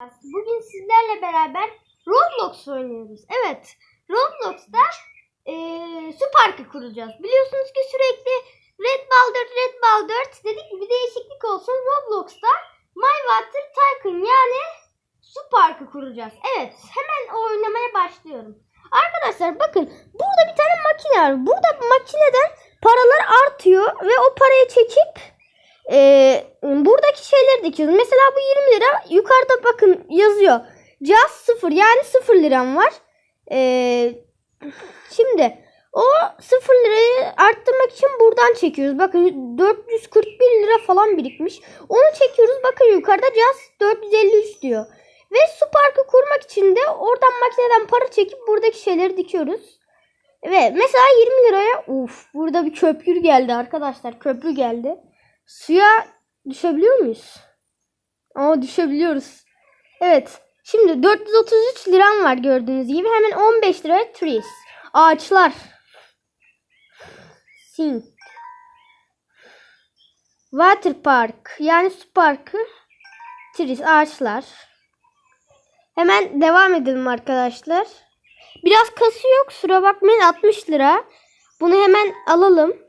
Bugün sizlerle beraber Roblox oynuyoruz. Evet, Roblox'ta eee su parkı kuracağız. Biliyorsunuz ki sürekli Red Ball 4, Red Ball 4 dedik bir değişiklik olsun. Roblox'ta My Water Tycoon yani su parkı kuracağız. Evet, hemen oynamaya başlıyorum. Arkadaşlar bakın burada bir tane makine var. Burada makineden paralar artıyor ve o parayı çekip ee, buradaki şeyleri dikiyoruz. Mesela bu 20 lira. Yukarıda bakın yazıyor. Just 0 yani 0 liram var. Ee, şimdi o 0 lirayı arttırmak için buradan çekiyoruz. Bakın 441 lira falan birikmiş. Onu çekiyoruz. Bakın yukarıda just 453 diyor. Ve su parkı kurmak için de oradan makineden para çekip buradaki şeyleri dikiyoruz. Ve mesela 20 liraya uf burada bir köprü geldi arkadaşlar. Köprü geldi. Suya düşebiliyor muyuz? Aa düşebiliyoruz. Evet. Şimdi 433 liram var gördüğünüz gibi. Hemen 15 liraya trees. Ağaçlar. Sink. Water park. Yani su parkı. Trees. Ağaçlar. Hemen devam edelim arkadaşlar. Biraz kasıyor. Kusura bakmayın 60 lira. Bunu hemen alalım.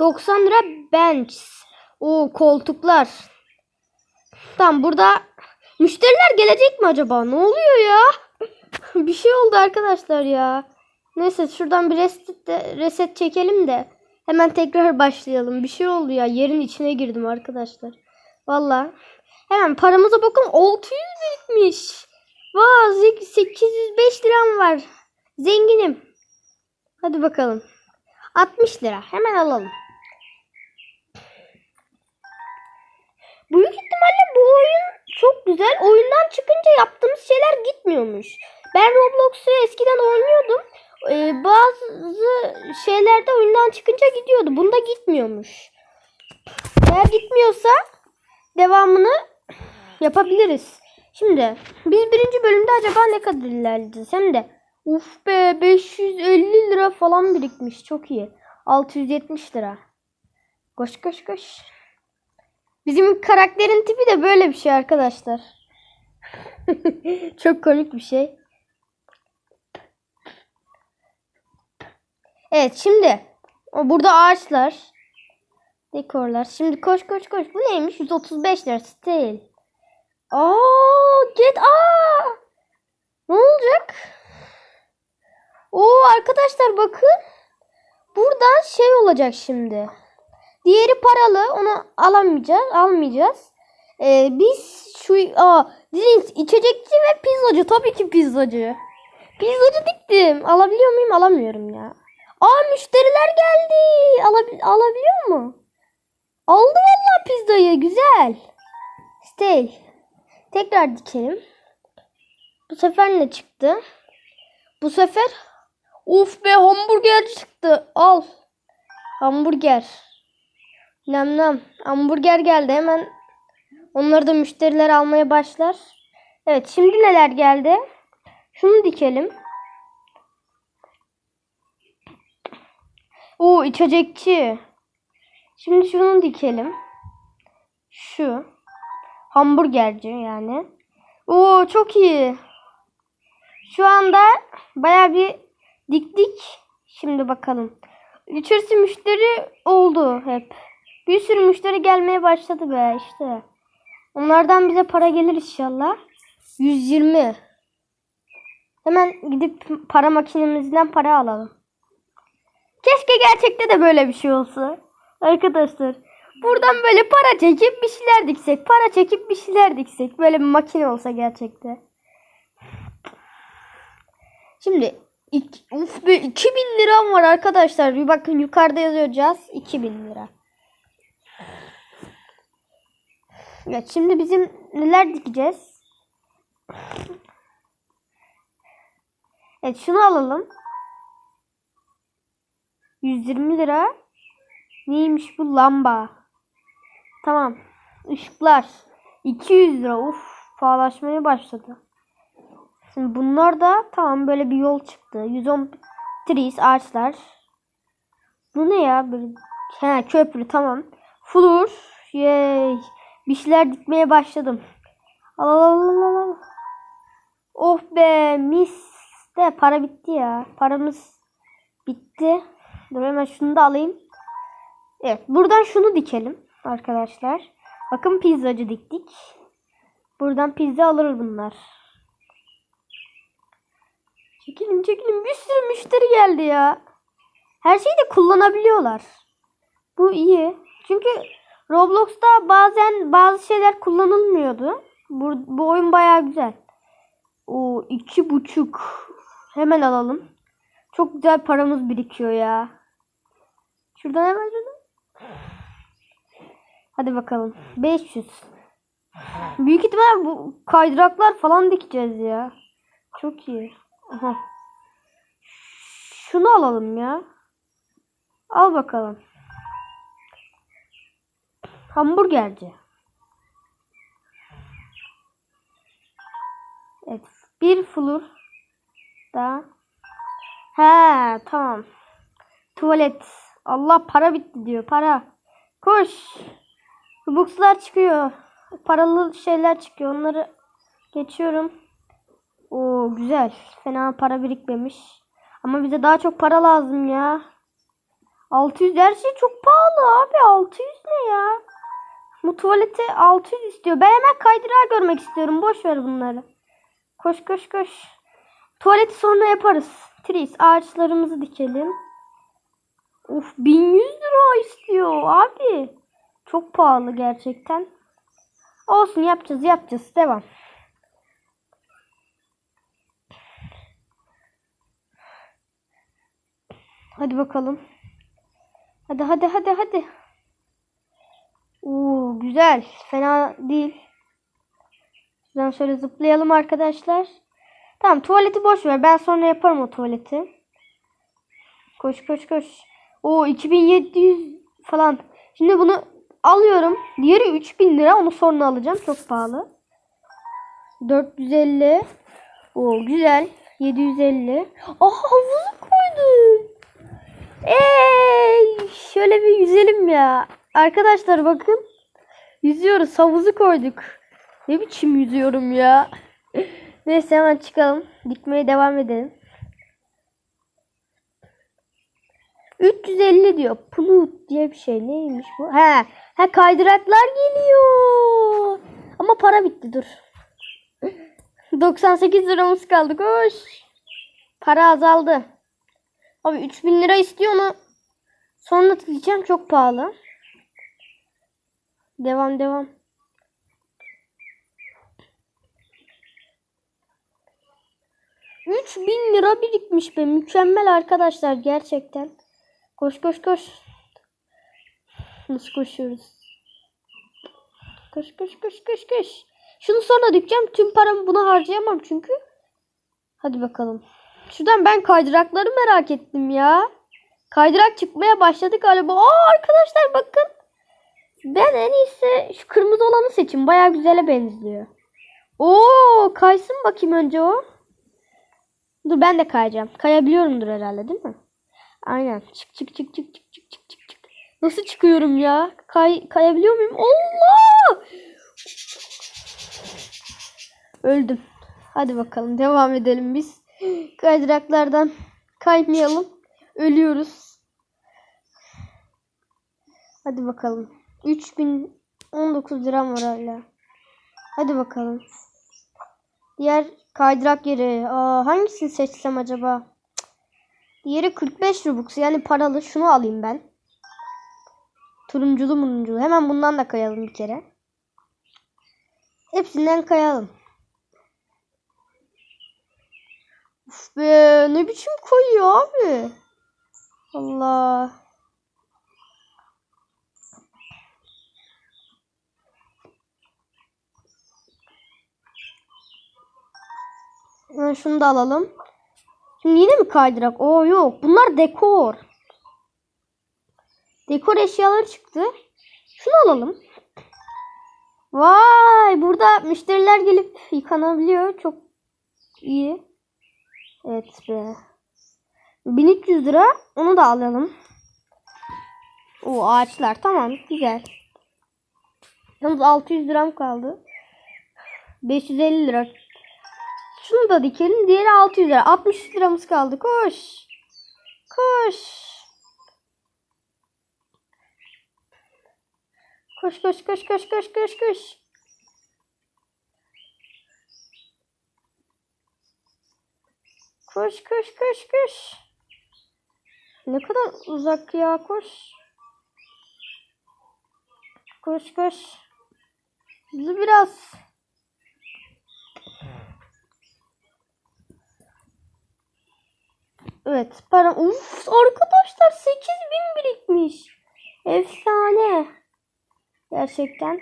90 lira bench. O koltuklar. Tam burada müşteriler gelecek mi acaba? Ne oluyor ya? bir şey oldu arkadaşlar ya. Neyse şuradan bir reset, de, reset çekelim de hemen tekrar başlayalım. Bir şey oldu ya. Yerin içine girdim arkadaşlar. Valla. Hemen paramıza bakın 600 birikmiş. Vay 805 liram var. Zenginim. Hadi bakalım. 60 lira. Hemen alalım. Büyük ihtimalle bu oyun çok güzel. Oyundan çıkınca yaptığımız şeyler gitmiyormuş. Ben Roblox'u eskiden oynuyordum. Ee, bazı şeylerde oyundan çıkınca gidiyordu. Bunda gitmiyormuş. Eğer gitmiyorsa devamını yapabiliriz. Şimdi biz birinci bölümde acaba ne kadar ilerleyeceğiz? Hem de uf be 550 lira falan birikmiş. Çok iyi. 670 lira. Koş koş koş. Bizim karakterin tipi de böyle bir şey arkadaşlar. Çok komik bir şey. Evet şimdi o burada ağaçlar, dekorlar. Şimdi koş koş koş. Bu neymiş? 135 lira stil. Aa, get aa. Ne olacak? Oo arkadaşlar bakın. Buradan şey olacak şimdi. Diğeri paralı. Onu alamayacağız. Almayacağız. Ee, biz şu aa, drinks, içecekçi ve pizzacı. Tabii ki pizzacı. Pizzacı diktim. Alabiliyor muyum? Alamıyorum ya. Aa müşteriler geldi. Alabil alabiliyor mu? Aldı vallahi pizzayı. Güzel. Stay. Tekrar dikelim. Bu sefer ne çıktı? Bu sefer Uf be hamburger çıktı. Al. Hamburger. Nam nam. Hamburger geldi hemen. Onları da müşteriler almaya başlar. Evet şimdi neler geldi? Şunu dikelim. Oo içecekçi. Şimdi şunu dikelim. Şu. Hamburgerci yani. Oo çok iyi. Şu anda baya bir diktik. Şimdi bakalım. İçerisi müşteri oldu hep. Bir sürü müşteri gelmeye başladı be işte. Onlardan bize para gelir inşallah. 120. Hemen gidip para makinemizden para alalım. Keşke gerçekte de böyle bir şey olsa. Arkadaşlar. Buradan böyle para çekip bir şeyler diksek. Para çekip bir şeyler diksek. Böyle bir makine olsa gerçekte. Şimdi ik, uf be 2000 liram var arkadaşlar. Bir bakın yukarıda Jazz 2000 lira. Evet şimdi bizim neler dikeceğiz? Evet şunu alalım. 120 lira. Neymiş bu lamba? Tamam. Işıklar. 200 lira. Uf pahalaşmaya başladı. Şimdi bunlar da tamam böyle bir yol çıktı. 110 trees ağaçlar. Bu ne ya? Böyle, he, köprü tamam. Floor. Yay. Bir şeyler dikmeye başladım. Al al al al, al, al. Oh be mis de para bitti ya. Paramız bitti. Dur hemen şunu da alayım. Evet buradan şunu dikelim arkadaşlar. Bakın pizzacı diktik. Buradan pizza alır bunlar. Çekilin çekilin bir sürü müşteri geldi ya. Her şeyi de kullanabiliyorlar. Bu iyi. Çünkü Roblox'ta bazen bazı şeyler kullanılmıyordu. Bu, bu oyun baya güzel. O iki buçuk. Hemen alalım. Çok güzel paramız birikiyor ya. Şuradan hemen şuradan. Hadi bakalım. 500. Büyük ihtimal bu kaydıraklar falan dikeceğiz ya. Çok iyi. Aha. Şunu alalım ya. Al bakalım. Hamburgerci. Evet. Bir flur da. He tamam. Tuvalet. Allah para bitti diyor. Para. Koş. Robux'lar çıkıyor. Paralı şeyler çıkıyor. Onları geçiyorum. Oo güzel. Fena para birikmemiş. Ama bize daha çok para lazım ya. 600 her şey çok pahalı abi. 600 ne ya? Bu tuvaleti 600 istiyor. Ben hemen kaydırağı görmek istiyorum. Boş ver bunları. Koş koş koş. Tuvaleti sonra yaparız. Tris ağaçlarımızı dikelim. Uf 1100 lira istiyor abi. Çok pahalı gerçekten. Olsun yapacağız yapacağız. Devam. Hadi bakalım. Hadi hadi hadi hadi. Güzel. Fena değil. Şuradan şöyle zıplayalım arkadaşlar. Tamam tuvaleti boş ver. Ben sonra yaparım o tuvaleti. Koş koş koş. O 2700 falan. Şimdi bunu alıyorum. Diğeri 3000 lira. Onu sonra alacağım. Çok pahalı. 450. O güzel. 750. Aha havuzu koydum. Ey, şöyle bir yüzelim ya. Arkadaşlar bakın. Yüzüyoruz. Havuzu koyduk. Ne biçim yüzüyorum ya. Neyse hemen çıkalım. Dikmeye devam edelim. 350 diyor. Plut diye bir şey. Neymiş bu? He. He kaydıraklar geliyor. Ama para bitti dur. 98 liramız kaldı. Koş. Para azaldı. Abi 3000 lira istiyor onu. Sonra diyeceğim çok pahalı. Devam devam. Üç bin lira birikmiş be. Mükemmel arkadaşlar gerçekten. Koş koş koş. Nasıl koşuyoruz? Koş koş koş koş koş. Şunu sonra dikeceğim. Tüm paramı buna harcayamam çünkü. Hadi bakalım. Şuradan ben kaydırakları merak ettim ya. Kaydırak çıkmaya başladı galiba. Aa arkadaşlar bakın. Ben en iyisi şu kırmızı olanı seçin. Baya güzele benziyor. Oo, kaysın bakayım önce o. Dur ben de kayacağım. Kayabiliyorumdur herhalde değil mi? Aynen. Çık çık çık çık çık çık çık çık. çık. Nasıl çıkıyorum ya? Kay kayabiliyor muyum? Allah! Öldüm. Hadi bakalım devam edelim biz. Kaydıraklardan kaymayalım. Ölüyoruz. Hadi bakalım. 3019 liram var hala. Hadi bakalım. Diğer kaydırak yeri. Aa, hangisini seçsem acaba? Diğeri 45 Robux. Yani paralı. Şunu alayım ben. Turunculu murunculu. Hemen bundan da kayalım bir kere. Hepsinden kayalım. Uf be ne biçim koyuyor abi. Allah. Hemen şunu da alalım. Şimdi yine mi kaydırak? Oo yok. Bunlar dekor. Dekor eşyaları çıktı. Şunu alalım. Vay burada müşteriler gelip yıkanabiliyor. Çok iyi. Evet be. 1300 lira. Onu da alalım. O ağaçlar tamam güzel. Yalnız 600 liram kaldı. 550 lira. Şunu da dikelim. Diğeri 600 lira. 60 liramız kaldı. Koş. Koş. Koş koş koş koş koş koş koş. Koş koş koş koş. Ne kadar uzak ya koş. Koş koş. Hızlı biraz. Evet para. Uf arkadaşlar 8000 birikmiş. Efsane. Gerçekten.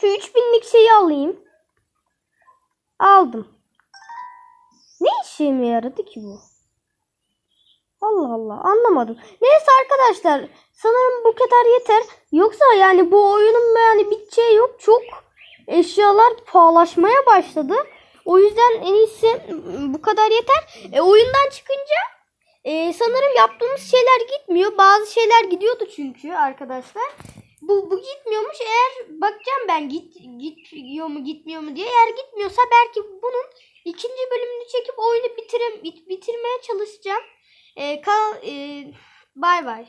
Şu 3000'lik şeyi alayım. Aldım. Ne işime yaradı ki bu? Allah Allah anlamadım. Neyse arkadaşlar sanırım bu kadar yeter. Yoksa yani bu oyunun yani biteceği yok. Çok eşyalar pahalaşmaya başladı. O yüzden en iyisi bu kadar yeter. E, oyundan çıkınca e, sanırım yaptığımız şeyler gitmiyor. Bazı şeyler gidiyordu çünkü arkadaşlar. Bu, bu gitmiyormuş. Eğer bakacağım ben git gitmiyor mu gitmiyor mu diye. Eğer gitmiyorsa belki bunun ikinci bölümünü çekip oyunu bitirem, bit- bitirmeye çalışacağım. E, kal, e, bay bay.